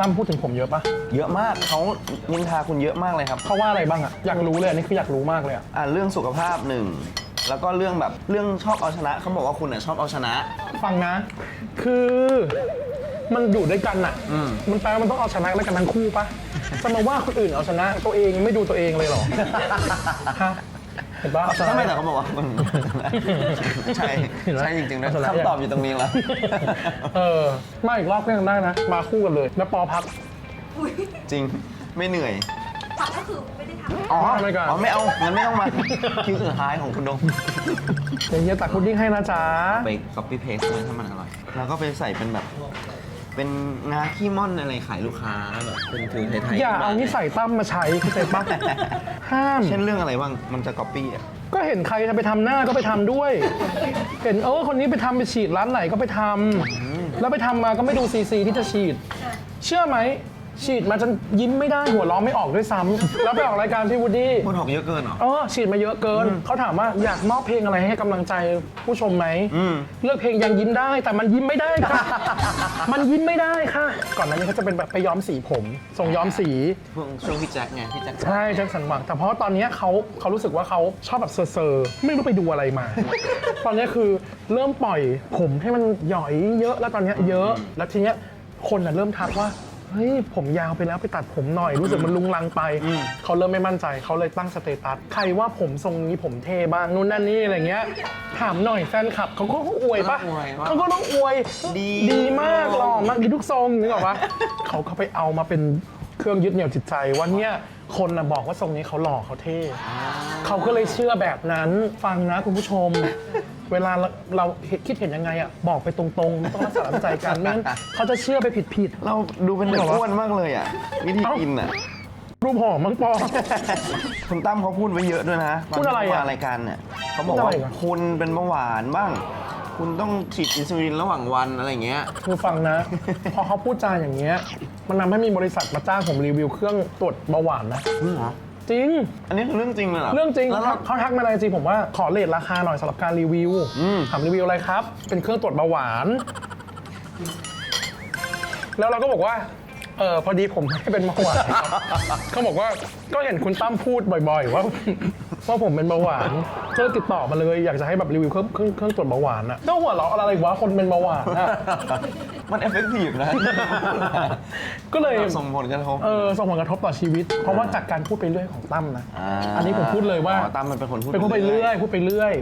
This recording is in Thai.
ตั้มพูดถึงผมเยอะปะเยอะมากเขานินทาคุณเยอะมากเลยครับ เขาว่าอะไรบ้างอะอยากรู้เลยอันนี้คืออยากรู้มากเลยอะอ่าเรื่องสุขภาพหนึ่งแล้วก็เรื่องแบบเรื่องชอบเอาชนะเขาบอกว่าคุณน่ะชอบเอาชนะ ฟังนะ คือมันอยู่ด้วยกันอะอืม มันแปลว่ามันต้องเอาชนะด้วยกันทั้งคู่ปะจะมาว่าคนอื่นเอาชนะตัวเองไม่ดูตัวเองเลยเหรอ ฮะ เห็นปะเอาชนะทำไมแต่เขาบอกว่าคุณใช่เห็นไหมใช่จริงๆนะเอาชนะคำตอบอยู่ตรงนี้แล้ว เออมาอีกรอบก็ยังได้นะ มาคู่กันเลย แล้วปอพัก อุ้ยจริงไม่เหนื่อย ผักก็คือไม่ได้ทำ อ๋อไม่ก่อน อ๋อไม่เอางั้นไม่ต้องมา คิวสุดท้ายของคุณดงเดี๋ยวเฮียตักพุดดิ้งให้นะจ๊ะ ไป copy paste ไว้ถ้ามันอร่อย แล้วก็ไปใส่เป็นแบบ เป็นงาขี้ม่อนอะไรขายลูกค้าแบบเป็นถือไทยๆอย่าเอานิสัยตั้มมาใช้เข้าใจปะห้าม เช่นเรื่องอะไรบ้างมันจะ copy อะก็เห็นใครจะไปทำหน้าก็ไปทำด้วย เห็นเออคนนี้ไปทำไปฉีดร้านไหนก็ไปทำแล้วไปทำมาก็ไม่ดูซีซีที่จะฉีด เชื่อไหม ฉีดมาจนยิ้มไม่ได้หัวเราะไม่ออกด้วยซ้ำแล้วไปออกรายการพี่วูดดี้พูดหอกเยอะเกินเหรอ เออฉีดมาเยอะเกิน เขาถามว่าอยากมอบเพลงอะไรให้กำลังใจผู้ชมไหมอืมเลือกเพลงยังยิ้มได้แต่มันยิ้มไม่ได้ค่ะ มันยิ้มไม่ได้ค่ะ ก่อนหน้านี้เขาจะเป็นแบบไปย้อมสีผมทรงย้อมสีช่วงช่วงพี่แจ็คไงพี่แจ็คใช่แจ็คสันหวังแต่เพราะว่าตอนเนี้ยเขาเขารู้สึกว่าเขาชอบแบบเซอร์ๆไม่รู้ไปดูอะไรมา ตอนเนี้ยคือเริ่มปล่อยผมให้มันหย่อยเยอะแล้วตอนเนี้ยเยอะแล้วทีเนี้ยคนน่ะเริ่มทักว่า เฮ้ยผมยาวไปแล้วไปตัดผมหน่อยรู้สึกมันลุงลังไป เขาเริ่มไม่มั่นใจเขาเลยตั้งสเตตัสใครว่าผมทรงนี้ผมเท่บ้างนู่นนั่นนี่อะไรเงี้ย ถามหน่อยแฟนคลับเขาก็อวยปะเขาก็ต้องอวยดี ดีมากหล่อมากดีทุกทรงนึกออกปะ เขาเขาไปเอามาเป็นเครื่องยึดเหนี่ยวจิตใจว่าเนี่ยคนนะบอกว่าทรงนี้เขาหล่อเขาเท่เขาก็เลยเชื่อแบบนั้นฟังนะคุณผู้ชม เวลาเราเราคิดเห็นยังไงอะบอกไปตรงๆไม่ต้องรักษาน้ำใจกันไม่งั้นเขาจะเชื่อไปผิด เราดูเป็นเด็กไม่หรออ้วนมากเลยอะ วิธีเอ้ากินอะ ๆ รูปหอมมั้งปอ คุณตั้มเขาพูดไว้เยอะด้วยนะตนพูดอะไรที่อะมารายการเนี่ยเขาบอกพูดอะไรว่าอะ คุณเป็นเบาหวานบ้าง คุณต้องฉีดอินซูลินระหว่างวันอะไรอย่างเงี้ย คือฟังนะ พอเขาพูดจาอย่างเงี้ย มันทำให้มีบริษัทมาจ้างผมรีวิวเครื่องตรวจเบาหวานนะจริงเหรอ จริง อันนี้คือเรื่องจริงเลยเหรอ เรื่องจริงแล้วเขาเรา เขาทักมาในจริงผมว่าขอเลทราคาหน่อยสำหรับการรีวิวอืม ถามรีวิวอะไรครับ เป็นเครื่องตรวจเบาหวาน แล้วเราก็บอกว่า เออพอดีผมไม่ได้เป็นเบาหวานครับเขาบอกว่าก็เห็นคุณตั้มพูดบ่อย ๆ ว่าว่าผมเป็นเบาหวานก็เลยติดต่อมาเลยอยากจะให้แบบรีวิวเครื่องเครื่องเครื่องตรวจเบาหวานอะก็หัวเราะอะไรวะคนเป็นเบาหวานอะมันเอฟเฟกตีฟนะ ก็เลยส่งผลกระทบ เออส่งผลกระทบต่อชีวิต เพราะว่าจากการพูดไปเรื่อยของตั้มนะอ่าอันนี้ผมพูดเลยว่าอ๋อตั้มมันเป็นคนพูดเป็นพูดไปเรื่อยพูดไปเรื่อย